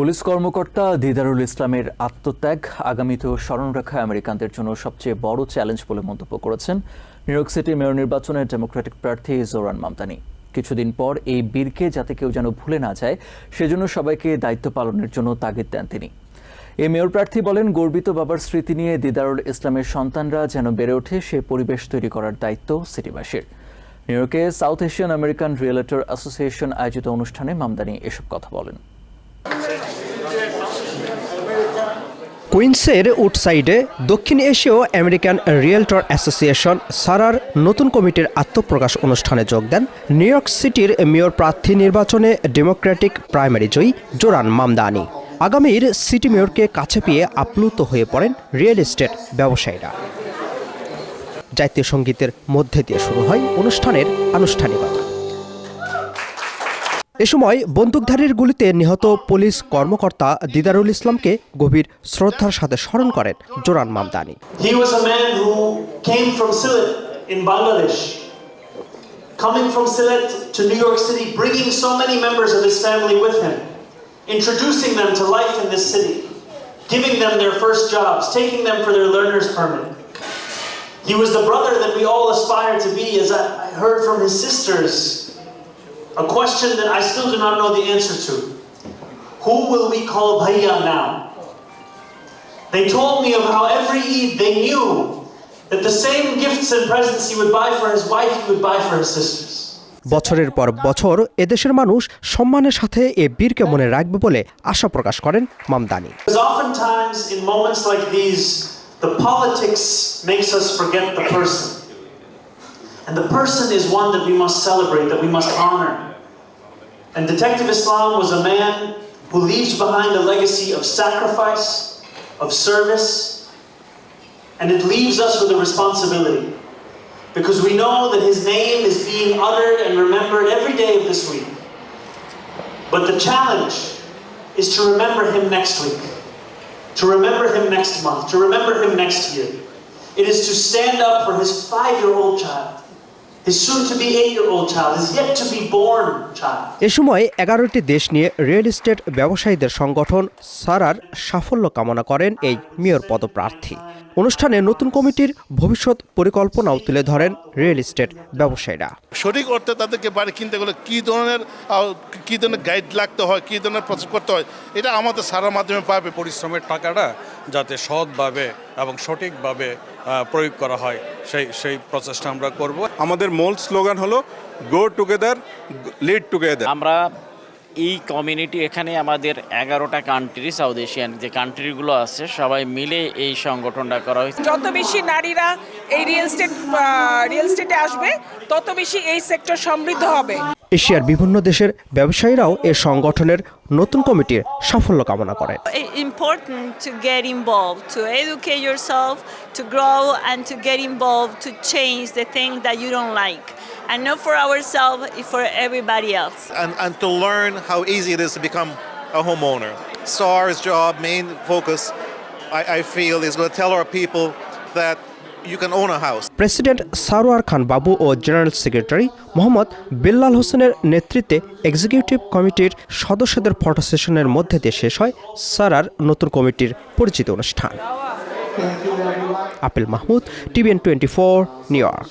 Police কর্মকর্তা দিদারুল ইসলামের আত্মত্যাগ আগামীতেও স্মরণ রাখা আমেরিকানদের জন্য সবচেয়ে বড় চ্যালেঞ্জ বলে মন্তব্য করেছেন নিউ ইয়র্ক সিটি মেয়র নির্বাচনের ডেমোক্রেটিক প্রার্থী জোরান মামদানি। কিছুদিন পর এই বীরকে যাতে কেউ যেন ভুলে না যায়, সেজন্য সবাইকে দায়িত্ব পালনের জন্য তাগিদ দেন তিনি। এই মেয়র প্রার্থী বলেন, গর্বিত বাবার স্মৃতি নিয়ে দিদারুল ইসলামের সন্তানরা যেন বেড়ে ওঠে, সে পরিবেশ তৈরি করার দায়িত্ব সিটিবাসীর। নিউ ইয়র্কে South Asian American realtor association আয়োজিত অনুষ্ঠানে মামদানি এসব কথা বলেন। কুইন্সের উডসাইডে দক্ষিণ এশীয় আমেরিকান রিয়েলটর অ্যাসোসিয়েশন সারার নতুন কমিটির আত্মপ্রকাশ অনুষ্ঠানে যোগ দেন নিউ ইয়র্ক সিটির মেয়র প্রার্থী নির্বাচনে ডেমোক্রেটিক প্রাইমারি জয়ী জোরান মামদানি। আগামীর সিটি মেয়রকে কাছে পেয়ে আপ্লুত হয়ে পড়েন রিয়েল এস্টেট ব্যবসায়ীরা। জাতীয় সঙ্গীতের মধ্যে দিয়ে শুরু হয় অনুষ্ঠানের আনুষ্ঠানিকতা। এ সময় বন্দুকধারীর গুলিতে নিহত পুলিশ কর্মকর্তা দিদারুল ইসলামকে গভীর শ্রদ্ধার সাথে স্মরণ করেন Zohran Mamdani He was a man who came from Sylhet in Bangladesh, coming from Sylhet to New York City, bringing so many members of his family with him, introducing them to life in this city, giving them their first jobs, taking them for their learner's permit. He was the brother that we all aspire to be, as I I heard from his sisters, a question that I still do not know the answer to. Who will we call Bhaiya now? They told me of how every Eid they knew that the same gifts and presents he would buy for his wife, he would buy for his sisters. বছরের পর বছর এদেশের মানুষ সম্মানের সাথে এ বীরকে মনে রাখবে বলে আশা প্রকাশ করেন Mamdani Because oftentimes in moments like these, the politics makes us forget the person. And the person is one that we must celebrate, that we must honor. And Detective Islam was a man who leaves behind a legacy of sacrifice, of service, and it leaves us with a responsibility. Because we know that his name is being uttered and remembered every day of this week. But the challenge is to remember him next week, to remember him next month, to remember him next year. It is to stand up for his five year old child, এ সময় এগারোটি দেশ নিয়ে real estate ব্যবসায়ীদের সংগঠন সারার সাফল্য কামনা করেন এই মেয়র পদপ্রার্থী। অনুষ্ঠানে নতুন কমিটির ভবিষ্যৎ পরিকল্পনাও তুলে ধরেন রিয়েল এস্টেট ব্যবসায়ীরা। সঠিক অর্থে তাদেরকে বাড়ি কিনতে গেলে কী ধরনের কী ধরনের গাইড লাগতে হয় কী ধরনের প্রসেস করতে হয় এটা আমাদের সারা মাধ্যমে পাবে পরিশ্রমের টাকাটা যাতে সৎভাবে এবং সঠিকভাবে প্রয়োগ করা হয়। সেই সেই প্রচেষ্টা আমরা করব। আমাদের মূল স্লোগান হলো গো টুগেদার লিড টুগেদার আমরা এই কমিউনিটি এখানে আমাদের এগারোটা কান্ট্রি সাউথ এশিয়ান যে কান্ট্রিগুলো আছে সবাই মিলে এই সংগঠনটা করা হয়েছে। যত বেশি নারীরা এই রিয়েল এস্টেট রিয়েল এস্টেটে আসবে তত বেশি এই সেক্টর সমৃদ্ধ হবে। এশিয়ার বিভিন্ন দেশের ব্যবসায়ীরাও এ সংগঠনের নতুন কমিটির সাফল্য কামনা করে। important to get involved, to educate yourself, to grow, and to get involved to change the thing that you don't like. And not for ourselves, for everybody else. and, and to learn how easy it is to become a homeowner. SAR's job, main focus, I, I feel, is going to tell our people that you can own a house. President Sarwar Khan Babu O general secretary Mohammad Billal হোসেনের নেতৃত্বে executive কমিটির সদস্যদের photo সেশনের মধ্যে দিয়ে শেষ হয় সারার নতুন কমিটির পরিচিত অনুষ্ঠান Apel Mahmud TVN twenty four New York